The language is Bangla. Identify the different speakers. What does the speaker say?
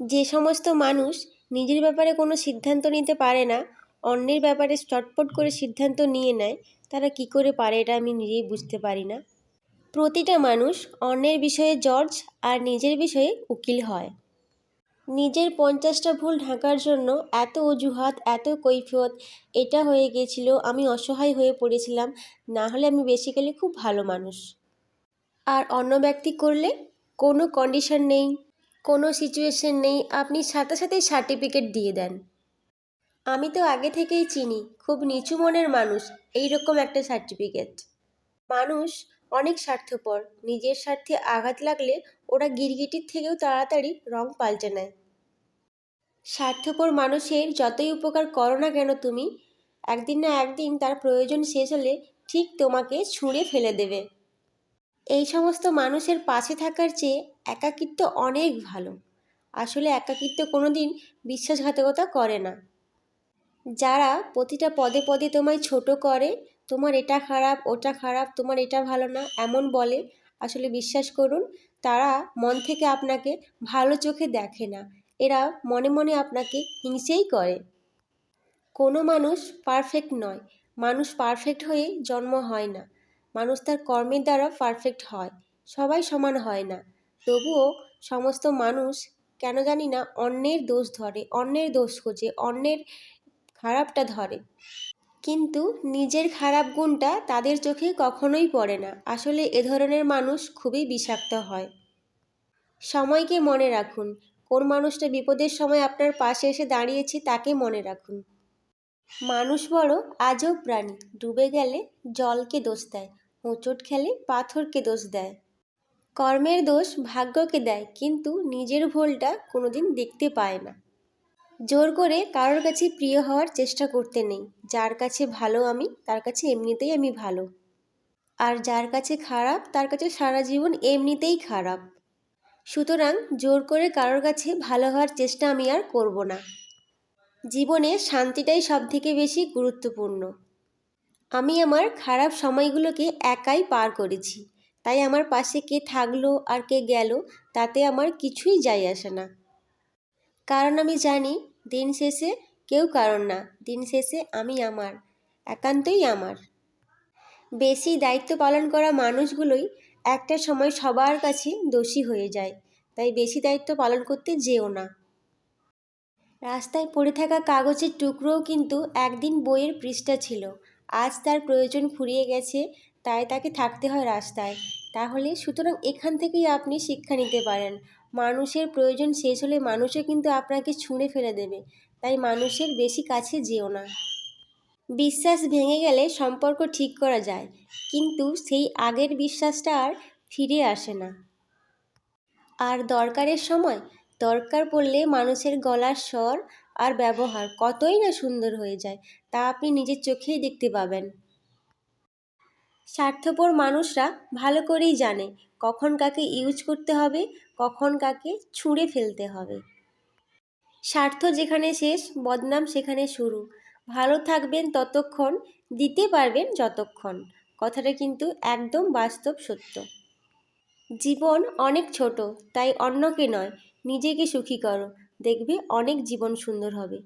Speaker 1: যে সমস্ত মানুষ নিজের ব্যাপারে কোনো সিদ্ধান্ত নিতে পারে না, অন্যের ব্যাপারে চটপট করে সিদ্ধান্ত নিয়ে নেয়, তারা কী করে পারে এটা আমি নিজেই বুঝতে পারি না। প্রতিটা মানুষ অন্যের বিষয়ে জজ আর নিজের বিষয়ে উকিল হয়। নিজের পঞ্চাশটা ভুল ঢাকার জন্য এত অজুহাত, এত কৈফিয়ত, এটা হয়ে গেছিল আমি অসহায় হয়ে পড়েছিলাম, না হলে আমি বেসিক্যালি খুব ভালো মানুষ। আর অন্য ব্যক্তি করলে কোনো কন্ডিশন নেই। কোনো সিচুয়েশন নেই, আপনি সাথে সাথেই সার্টিফিকেট দিয়ে দেন। আমি তো আগে থেকেই চিনি, খুব নিচু মনের মানুষ এই রকম একটা সার্টিফিকেট মানুষ অনেক স্বার্থপর, নিজের স্বার্থে আঘাত লাগলে ওরা গিরগিটির থেকেও তাড়াতাড়ি রং পাল্টে নেয়। স্বার্থপর মানুষের যতই উপকার করো না কেন তুমি, একদিন না একদিন তার প্রয়োজন শেষ হলে ঠিক তোমাকে ছুঁড়ে ফেলে দেবে। এই সমস্ত মানুষের পাশে থাকার চেয়ে একাকিত্ব অনেক ভালো। আসলে একাকিত্ব কোনো দিন বিশ্বাসঘাতকতা করে না। যারা প্রতিটা পদে পদে তোমায় ছোট করে, তোমার এটা খারাপ, ওটা খারাপ, তোমার এটা ভালো না, এমন বলে, আসলে বিশ্বাস করুন, তারা মন থেকে আপনাকে ভালো চোখে দেখে না। এরা মনে মনে আপনাকে হিংসেই করে। কোনো মানুষ পারফেক্ট নয়। মানুষ পারফেক্ট হয়ে জন্ম হয় না। মানুষ তার কর্মের দ্বারা পারফেক্ট হয়। সবাই সমান হয় না। তবুও সমস্ত মানুষ কেন জানি না অন্যের দোষ ধরে, অন্যের দোষ খোঁজে, অন্যের খারাপটা ধরে। কিন্তু নিজের খারাপ গুণটা তাদের চোখে কখনোই পড়ে না। আসলে এ ধরনের মানুষ খুবই বিষাক্ত হয়। সময়কে মনে রাখুন। কোন মানুষটা বিপদের সময় আপনার পাশে এসে দাঁড়িয়েছে তাকে মনে রাখুন। মানুষ বড় আজব প্রাণী। ডুবে গেলে জলকে দোষ দেয়, হোঁচট খেলে পাথরকে দোষ দেয়। কর্মের দোষ ভাগ্যকে দেয়, কিন্তু নিজের ভুলটা কোনোদিন দেখতে পায় না। জোর করে কারোর কাছে প্রিয় হওয়ার চেষ্টা করতে নেই। যার কাছে ভালো আমি, তার কাছে এমনিতেই আমি ভালো। আর যার কাছে খারাপ, তার কাছে সারা জীবন এমনিতেই খারাপ। সুতরাং জোর করে কারোর কাছে ভালো হওয়ার চেষ্টা আমি আর করব না। জীবনে শান্তিটাই সব থেকে বেশি গুরুত্বপূর্ণ। আমি আমার খারাপ সময়গুলোকে একাই পার করেছি। তাই আমার পাশে কে থাকল আর কে গেল, তাতে আমার কিছুই যায় আসে না। কারণ আমি জানি, দিন শেষে কেউ কারণ না, দিন শেষে আমি আমার, একান্তই আমার। বেশি দায়িত্ব পালন করা মানুষগুলোই একটা সময় সবার কাছে দোষী হয়ে যায়, তাই বেশি দায়িত্ব পালন করতে যেও না। রাস্তায় পড়ে থাকা কাগজের টুকরোও কিন্তু একদিন বইয়ের পৃষ্ঠা ছিল, আজ তার প্রয়োজন ফুরিয়ে গেছে তাই তাকে থাকতে হয় রাস্তায়। তাহলে সুতরাং এখান থেকেই আপনি শিক্ষা নিতে পারেন। মানুষের প্রয়োজন শেষ হলে মানুষও কিন্তু আপনাকে ছুঁড়ে ফেলে দেবে। তাই মানুষের বেশি কাছে যেও না। বিশ্বাস ভেঙে গেলে সম্পর্ক ঠিক করা যায়, কিন্তু সেই আগের বিশ্বাসটা আর ফিরে আসে না। আর দরকারের সময় দরকার পড়লে মানুষের গলার স্বর আর ব্যবহার কতই না সুন্দর হয়ে যায়, তা আপনি নিজের চোখেই দেখতে পাবেন। স্বার্থপর মানুষরা ভালো করেই জানে কখন কাকে ইউজ করতে হবে, কখন কাকে ছুঁড়ে ফেলতে হবে। স্বার্থ যেখানে শেষ, বদনাম সেখানে শুরু। ভালো থাকবেন ততক্ষণ, দিতে পারবেন যতক্ষণ। কথাটা কিন্তু একদম বাস্তব সত্য। জীবন অনেক ছোট, তাই অন্যকে নয়, নিজেকে সুখী করো। দেখবে অনেক জীবন সুন্দর হবে।